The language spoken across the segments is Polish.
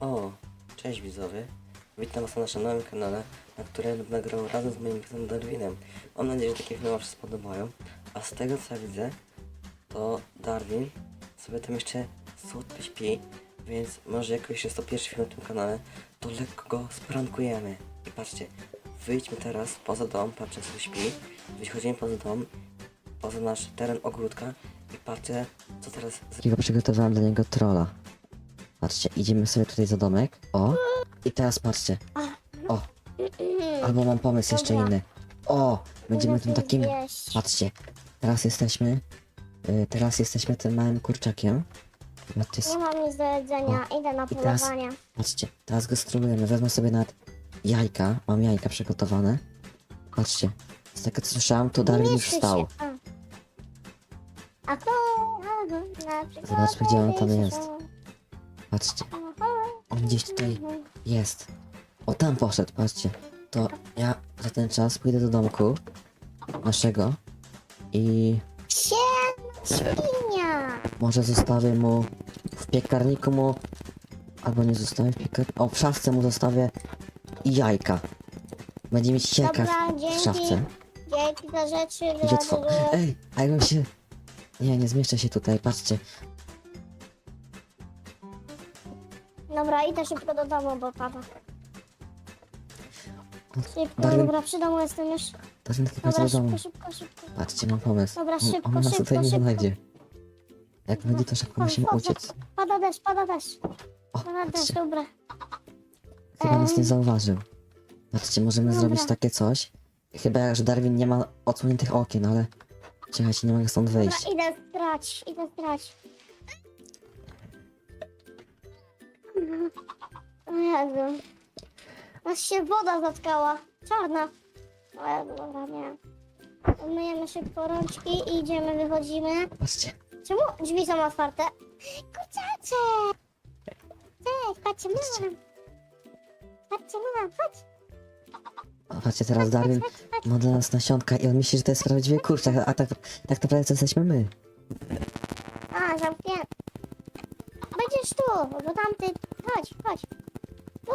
O, cześć widzowie. Witam was na naszym nowym kanale, na którym nagrał razem z moim synem Darwinem. Mam nadzieję, że takie filmy wam się spodobają. A z tego co ja widzę, to Darwin sobie tam jeszcze słodko śpi, więc może jakoś jest to pierwszy film na tym kanale, to lekko go sprankujemy. I patrzcie, wyjdźmy teraz poza dom, patrzcie co śpi, wychodzimy poza dom, poza nasz teren ogródka i patrzcie co teraz... Takiego przygotowałem dla niego trolla. Patrzcie, idziemy sobie tutaj za domek. O! I teraz patrzcie. O! Albo mam pomysł jeszcze Dobra. inny. O! Będziemy tym takim. Patrzcie. Teraz jesteśmy. y, teraz jesteśmy tym małym kurczakiem. Patrzcie, Nie mam nic do jedzenia, idę na i teraz- polowanie. patrzcie. Teraz go spróbujemy. Wezmę sobie nawet jajka. Mam jajka przygotowane. Patrzcie. Z tego co słyszałem, to Darwin już wstał. się. A, a kto? Na przykład Zobaczmy, gdzie on tam jest. Patrzcie. On gdzieś tutaj jest. O, tam poszedł, patrzcie. To ja za ten czas pójdę do domku naszego i świnia! może zostawię mu w piekarniku mu albo nie zostawię w piekarniku. O, w szafce mu zostawię jajka. Będzie mieć Dobra, w dzięki. szafce. Dzięki za rzeczy, Idzie. Ej, a jakbym się... Nie, nie zmieszczę się tutaj, patrzcie. Dobra, idę szybko do domu, bo pada. Szybko, Darwin- dobra, przy domu jestem już. To jest taki Dobra, do domu. szybko, szybko, szybko. Patrzcie, mam pomysł. Dobra, On- szybko, On nas szybko, tutaj nie szybko. znajdzie. Jak będzie to szybko musimy Chodź, chodź, uciec. Pada deszcz, pada deszcz. O, Pada deszcz, patrzcie. dobra. Chyba nas nie zauważył. Patrzcie, możemy Dobra. zrobić takie coś. Chyba, że Darwin nie ma odsłoniętych okien, ale... Czekajcie, nie mogę stąd wyjść. Dobra, idę strać, idę strać. O Jezu. Aż się woda zatkała. Czarna. O Jezu, dobra, nie. Myjemy szybko rączki i idziemy, wychodzimy. Patrzcie. Czemu drzwi są otwarte? Kurczacze! Cześć, patrzcie, mam. Patrzcie, mam, chodź. O, Patrzcie, teraz Darwin Chodź, chodź. ma dla nas nasionka i on myśli, że to jest prawdziwy kurczak, a tak, tak naprawdę to jesteśmy my. A, zamknięty. Będziesz tu, bo tamty... Chodź, chodź. Tu.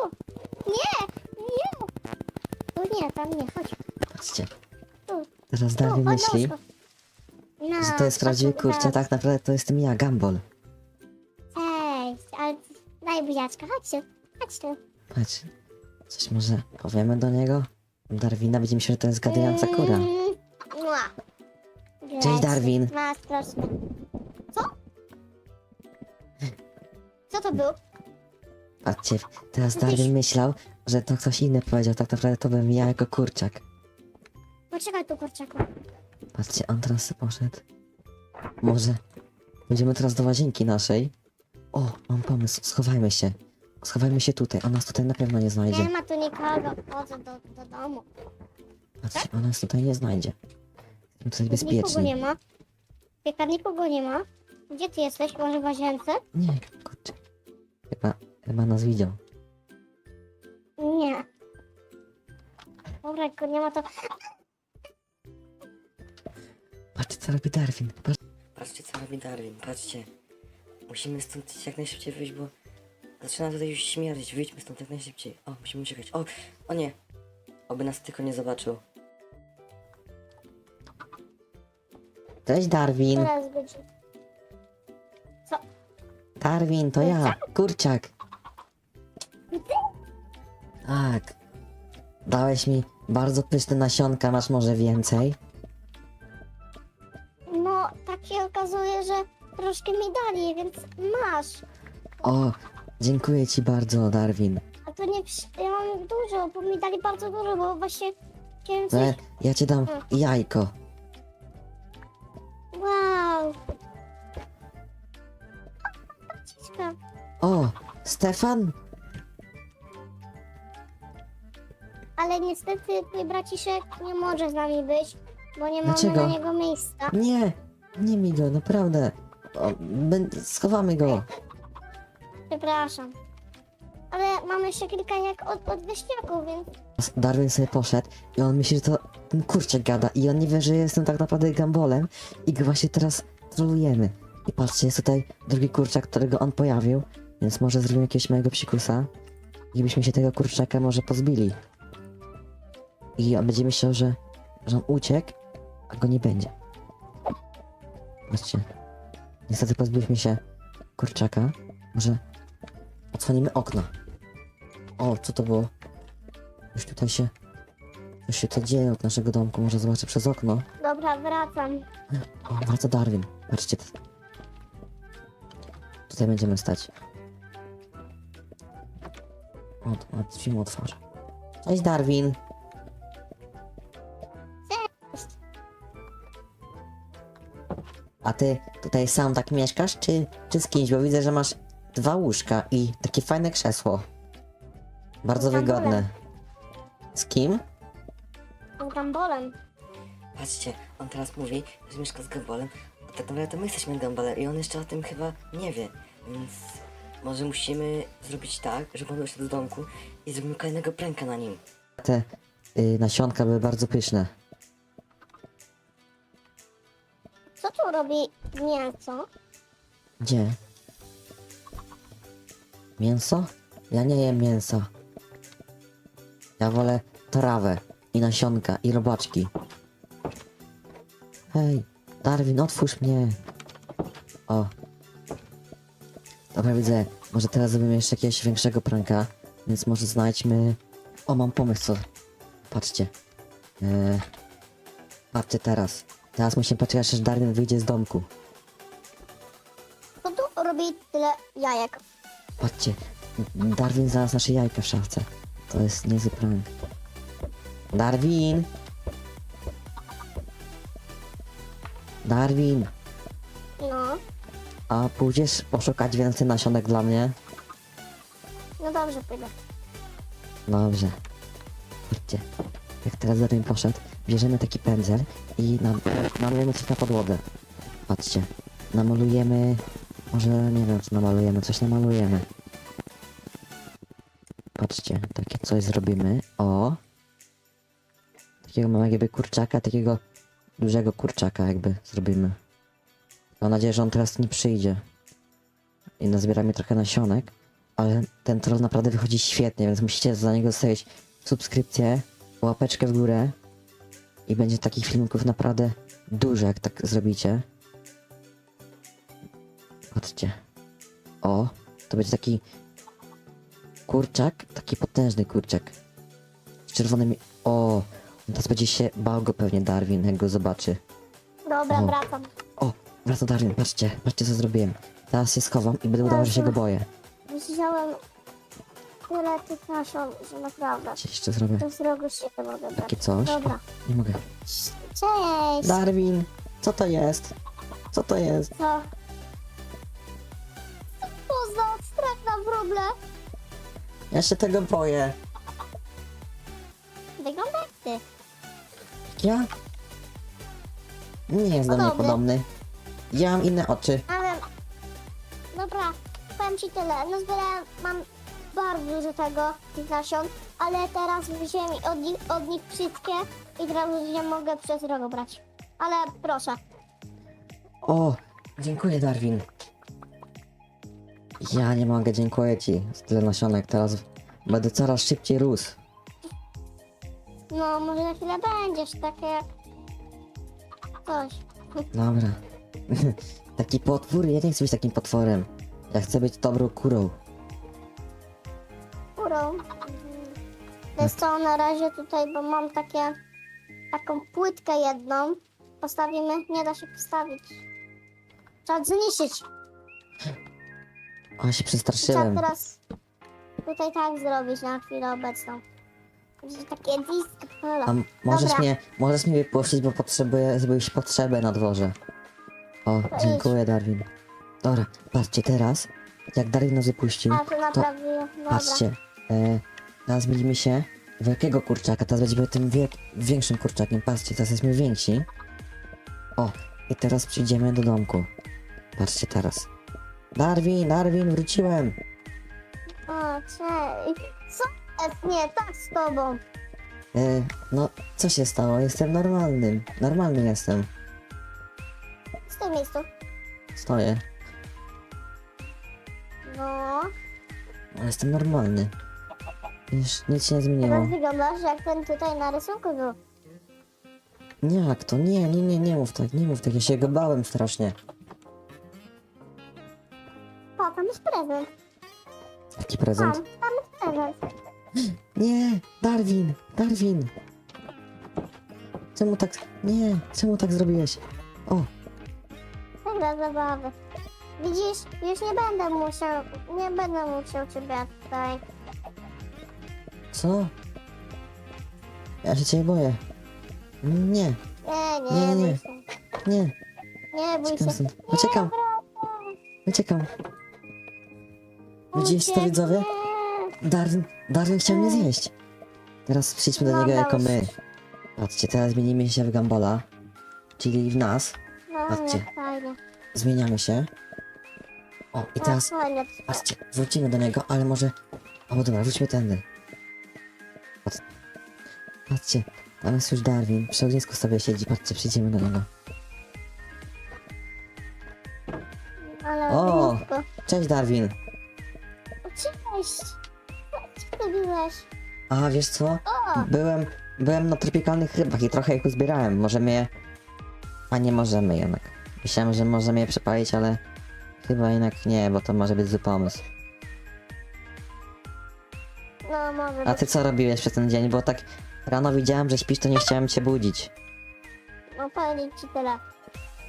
Nie, nie. Tu nie, tam nie, chodź. Patrzcie. Tu, Teraz tu, od myśli. No, że to jest prawdziwy chodź, a tak naprawdę to jestem ja, Gumball. Cześć, ale daj buziaczka, chodź tu, chodź tu. Patrz. Coś może powiemy do niego? Darwina, widzimy się, że to jest gadująca kura. Mm, mua. Cześć, Leci. Darwin. Ma straszne. To był? Patrzcie, teraz Darwin myślał, że to ktoś inny powiedział, tak naprawdę to bym ja jako kurczak. Poczekaj tu, kurczaku. Patrzcie, on teraz poszedł. Może pójdziemy teraz do łazienki naszej. O, mam pomysł, schowajmy się. Schowajmy się tutaj, on nas tutaj na pewno nie Nie znajdzie. ma tu nikogo, chodzę do, do domu. Patrzcie, on nas tutaj nie znajdzie. Jesteśmy tutaj Nikogo bezpieczni. nie ma. W piekarniku go nie ma. Gdzie ty jesteś? Może w łazience? Nie, kurczę. Chyba, chyba nas widział. Nie. Dobra, jak go nie ma to... Patrzcie, co robi Darwin. Patrz... Patrzcie, co robi Darwin, patrzcie. Musimy stąd jak najszybciej wyjść, bo zaczyna tutaj już śmierdzić. Wyjdźmy stąd jak najszybciej. O, musimy uciekać. O, o nie. Oby nas tylko nie zobaczył. Cześć Darwin. Teraz będzie... Darwin, to ja, kurczak. Tak. Dałeś mi bardzo pyszne nasionka, masz może więcej? No, tak się okazuje, że troszkę mi dali, więc masz. O, dziękuję ci bardzo, Darwin. A to nie... przy- Ja mam dużo, bo mi dali bardzo dużo, bo właśnie... Chciałem E, coś... ja ci dam jajko. Wow! O, Stefan? Ale niestety mój braciszek nie może z nami być, bo nie mamy Dlaczego? na niego miejsca. Nie, nie mi go, naprawdę. O, bę- schowamy go. Przepraszam. Ale mamy jeszcze kilka jak od, od wieśniaków, więc Darwin sobie poszedł i on myśli, że to ten kurczak gada i on nie wie, że jestem tak naprawdę gambolem i go właśnie teraz trolujemy. I patrzcie, jest tutaj drugi kurczak, którego on pojawił Więc może zrobimy jakiegoś małego psikusa i byśmy się tego kurczaka może pozbili. I on będzie myślał, że, że on uciekł, a go nie będzie. Patrzcie. Niestety pozbyliśmy się kurczaka. Może odsłonimy okno. O, co to było? Coś tutaj się... Coś się tutaj dzieje od naszego domku. Może zobaczę przez okno. Dobra, wracam. O, wraca Darwin. Patrzcie. Tutaj będziemy stać. O, o drzwi mu otworzę. Cześć Darwin. Cześć. A ty tutaj sam tak mieszkasz, czy, czy z kimś? Bo widzę, że masz dwa łóżka i takie fajne krzesło. Bardzo Z Gambolem. wygodne. Z kim? Z gambolem. Patrzcie, on teraz mówi, że mieszka z Gambolem, a tak naprawdę to my jesteśmy Gambolem i on jeszcze o tym chyba nie wie, więc może musimy zrobić tak, żeby on doszedł do domku i zrobimy kolejnego pranka na nim. Te y, nasionka były bardzo pyszne. Co tu robi mięso? Gdzie? Mięso? Ja nie jem mięsa. Ja wolę trawę i nasionka i robaczki. Hej, Darwin, otwórz mnie. O. Dobra, widzę. Może teraz zrobimy jeszcze jakiegoś większego pranka, więc może znajdźmy... O, mam pomysł, co... Patrzcie. Eee... Patrzcie teraz. Teraz musimy poczekać, aż Darwin wyjdzie z domku. Co tu robi tyle jajek? Patrzcie, Darwin znalazł nasze jajka w szafce. To jest niezły prank. Darwin! Darwin! A pójdziesz poszukać więcej nasionek dla mnie? no dobrze, pójdę. Dobrze. Chodźcie. Jak teraz Darwin poszedł, bierzemy taki pędzel i nam, namalujemy coś na podłogę. Patrzcie. Namalujemy... Może nie wiem co namalujemy, coś namalujemy. Patrzcie, takie coś zrobimy. O! Takiego małego jakby kurczaka, takiego dużego kurczaka jakby zrobimy. Mam nadzieję, że on teraz nie przyjdzie. I nazbieramy trochę nasionek. Ale ten troll naprawdę wychodzi świetnie, więc musicie za niego zostawić subskrypcję, łapeczkę w górę. I będzie takich filmików naprawdę dużo, jak tak zrobicie. Patrzcie. O, to będzie taki kurczak, taki potężny kurczak. Z czerwonymi... O, teraz będzie się bał go pewnie Darwin, jak go zobaczy. Dobra, O. wracam. O, wraca Darwin, patrzcie, patrzcie co zrobiłem. Teraz się schowam i będę udawał, że się go boję. Wziąłem tyle tych nasion, że naprawdę. Co jeszcze zrobię? To z rogu się nie mogę brać. Takie coś? Dobra. Nie mogę. Cześć! Darwin, co to jest? Co to jest? Co? Poznał strach na wróble. Ja się tego boję. Wygląda jak ty. Ja? Nie jest do mnie Podobny. podobny. Ja mam inne oczy. Ale... Dobra, powiem ci tyle. No zbierałem, mam bardzo dużo tego, tych nasion, ale teraz wziąłem od nich, od nich wszystkie i teraz już nie mogę przez rogu brać. Ale proszę. O, dziękuję Darwin. Ja nie mogę, dziękuję ci za tyle nasionek. Teraz będę coraz szybciej rósł. No, może na chwilę będziesz takie jak... Coś. Dobra. Taki potwór? Ja nie chcę być takim potworem. Ja chcę być dobrą kurą. Kurą. Wiesz co, na razie tutaj, bo mam takie... Taką płytkę jedną. Postawimy, nie da się postawić. Trzeba zniszczyć. O, się Trzeba przestraszyłem. teraz tutaj tak zrobić na chwilę obecną. Będzie takie disco polo. A m- możesz Dobra. mnie, możesz mnie wypuścić, bo potrzebuję zrobić potrzebę na dworze. O, dziękuję Darwin. Dobra, patrzcie teraz, jak Darwin nas wypuścił, A, to. Dobra. patrzcie, e, teraz będziemy się, wielkiego kurczaka, teraz będziemy tym wiek, większym kurczakiem, patrzcie, teraz jesteśmy więksi. O, i teraz przyjdziemy do domku. Patrzcie teraz. Darwin, Darwin, wróciłem. O, cześć. Co jest nie tak z tobą? E, no, co się stało? Jestem normalnym, normalny jestem. Miejscu. Stoję. No, Ale jestem normalny. Wiesz, nic się nie zmieniło. teraz wyglądasz jak ten tutaj na rysunku był. Nie, jak to? Nie, nie, nie, nie mów tak, nie mów tak. Ja się go bałem strasznie. O, tam jest prezent. Jaki Tam, prezent? tam jest prezent. Nie, Darwin, Darwin. Czemu tak... Nie, czemu tak zrobiłeś? O, Dobra zabawy. Widzisz, już nie będę musiał, nie będę musiał ciebie tutaj. co? Ja się ciebie boję. Nie, Nie, Nie, nie, nie, nie. bój się. nie, Nie bój uciekam się. stąd. Uciekam, uciekam. Widzieliście to widzowie? Darwin, Darwin chciał mnie zjeść. Teraz przyjdźmy do No niego jako dobrze. my. Patrzcie, teraz zmienimy się w Gambola, czyli w nas. No, Patrzcie. Zmieniamy się. O, i teraz, patrzcie, wrócimy do niego, ale może... O, dobra, wróćmy tędy. Patrz. Patrzcie, tam jest już Darwin, przy ognisku sobie siedzi, patrzcie, przyjdziemy do niego. Ale O! blisko. Cześć Darwin! Cześć. Co ty byłeś? A, wiesz co? O, Byłem, byłem na tropikalnych rybach i trochę ich uzbierałem. Możemy je... A nie możemy jednak. Myślałem, że możemy je przepalić, ale... Chyba jednak nie, bo to może być zły pomysł. no może A być. ty co robiłeś przez ten dzień? Bo tak rano widziałem, że śpisz, to nie chciałem cię budzić. No powiem ci tyle.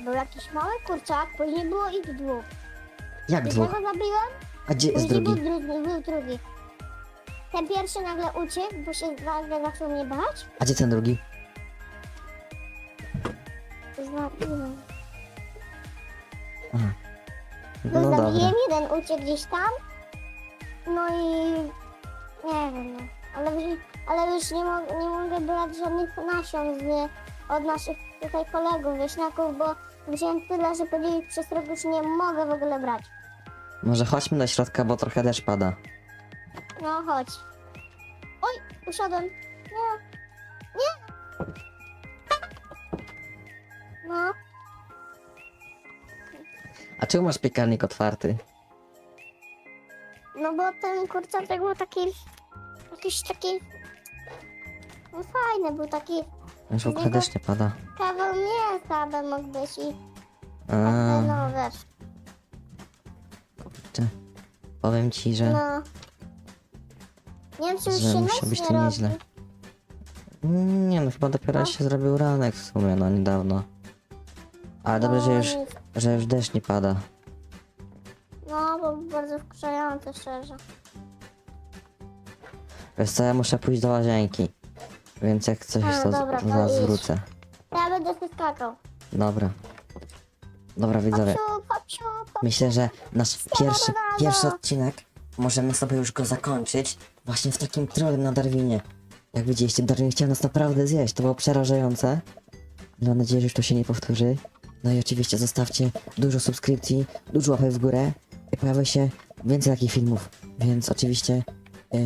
Był jakiś mały kurczak, później było ich dwóch. Jak dwóch? Jednego zabiłem, A gdzie jest później był drugi? drugi, był drugi. Ten pierwszy nagle uciekł, bo się nagle zaczął mnie bać. A gdzie ten drugi? Zabiłem. Aha. No, No dobra. zabiłem, jeden uciekł gdzieś tam. No i nie wiem, no. ale, już- ale już nie, mo nie mogę brać żadnych nasion z, od naszych tutaj kolegów, wieśniaków, bo wziąłem tyle, że powiedzieli przez rok już nie mogę w ogóle brać. Może chodźmy do środka, bo trochę deszcz pada. No chodź. Oj, usiadłem. Nie. Nie. No, A czemu masz piekarnik otwarty? no bo ten kurczaczek był taki, jakiś taki, no fajny, był taki ogóle Niego- deszcz nie pada. kawał mięsa by mógł być i A, no wiesz, kurczę. Powiem ci, że... no. Nie wiem, czy już Że się musi noc być nie to robi. nieźle. Nie no, chyba dopiero No. się zrobił ranek w sumie, no niedawno. Ale dobrze, że No, już, nic. Że już deszcz nie pada. No, bo bardzo wkurzające szczerze. Wiesz co, ja muszę pójść do łazienki. Więc jak coś, A, to, dobra, to zaraz idź. wrócę. Ja będę się skakał. Dobra. Dobra widzowie, myślę, że nasz pierwszy, pierwszy odcinek możemy sobie już go zakończyć właśnie w takim trolem na Darwinie. Jak widzieliście, Darwin chciał nas naprawdę zjeść, to było przerażające. Mam nadzieję, że już to się nie powtórzy. No i oczywiście zostawcie dużo subskrypcji, dużo łapek w górę i pojawi się więcej takich filmów. Więc oczywiście yy,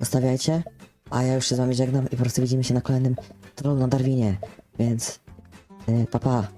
zostawiajcie, a ja już się z wami żegnam i po prostu widzimy się na kolejnym trollu na Darwinie. Więc yy, pa pa.